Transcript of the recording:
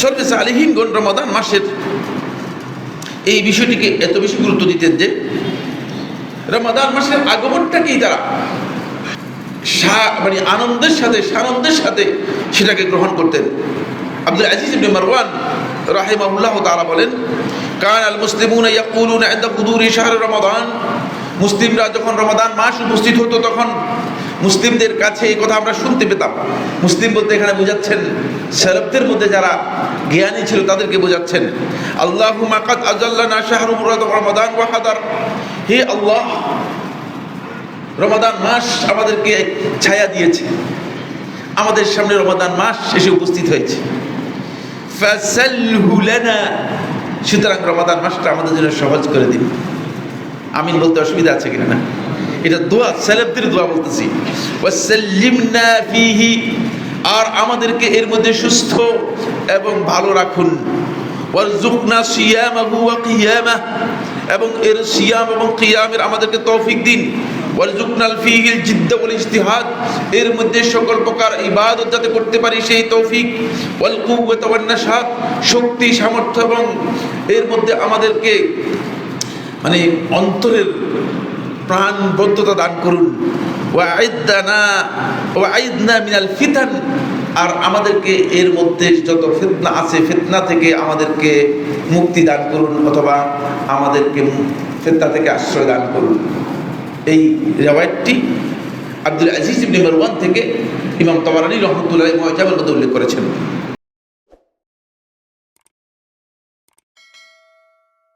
সলবে সালিহীনগণ রমাদান মাসের এই বিষয়টিকে এত বেশি গুরুত্ব দিতেন যে রমাদান মাসের আগমনটাকেই তারা মানে আনন্দের সাথে, সানন্দের সাথে সেটাকে গ্রহণ করতেন। আব্দুল আজিজ ইবনে মারওয়ান রাহিমাহুল্লাহ তাআলা বলেন, কান আল মুসলিমুনা ইয়াকুলুনা ইনদা কুদুরি শাহর রমাদান। মুসলিমরা যখন রমাদান মাস উপস্থিত হতো, তখন মুসলিমদের কাছে এই কথা আমরা শুনতে পেতাম। মুসলিম বলতে এখানে বোঝাচ্ছেন, সেলফদের মধ্যে যারা জ্ঞানী ছিল তাদেরকে বোঝাচ্ছেন আল্লাহু মাকাদ আজাল্লানা শাহরু রমাদান ওয়া হাদার। হে আল্লাহ, রমাদান মাস আমাদেরকে ছায়া দিয়েছে। আমাদের সামনে রমাদান মাস এসে উপস্থিত হয়েছে। সুতরাং রমাদান মাসটা আমাদের জন্য সহজ করে দিন। আমিন বলতে অসুবিধা আছে কিনা না? এটা দোয়া সেলেবদের দোয়া বলতেছি। ফিহি, আর আমাদেরকে এর মধ্যে সুস্থ এবং ভালো রাখুন। ওয়ারজুকনা সিয়ামাহু ওয়া কিয়ামাহ, এবং এর সিয়াম এবং কিয়ামের আমাদেরকে তৌফিক দিন। ওয়ারজুকনাল ফিহিল জিদ্দা ওয়াল ইজতিহাদ, এর মধ্যে সকল প্রকার ইবাদত যাতে করতে পারি সেই তৌফিক। ওয়াল কুওয়াতা ওয়ান নাশাত, শক্তি, সামর্থ্য এবং এর মধ্যে আমাদেরকে মানে অন্তরের প্রাণবদ্ধতা দান করুন। মিনাল ফিতান। আর আমাদেরকে এর মধ্যে যত ফিতনা আছে, ফিতনা থেকে আমাদেরকে মুক্তি দান করুন অথবা আমাদেরকে ফিতনা থেকে আশ্রয় দান করুন। এই রেওয়ায়তটি আব্দুল আজিজ ইবনে মারওয়ান থেকে ইমাম তবারানি রহমতুল্লাহ মহাজাবের মধ্যে উল্লেখ করেছেন।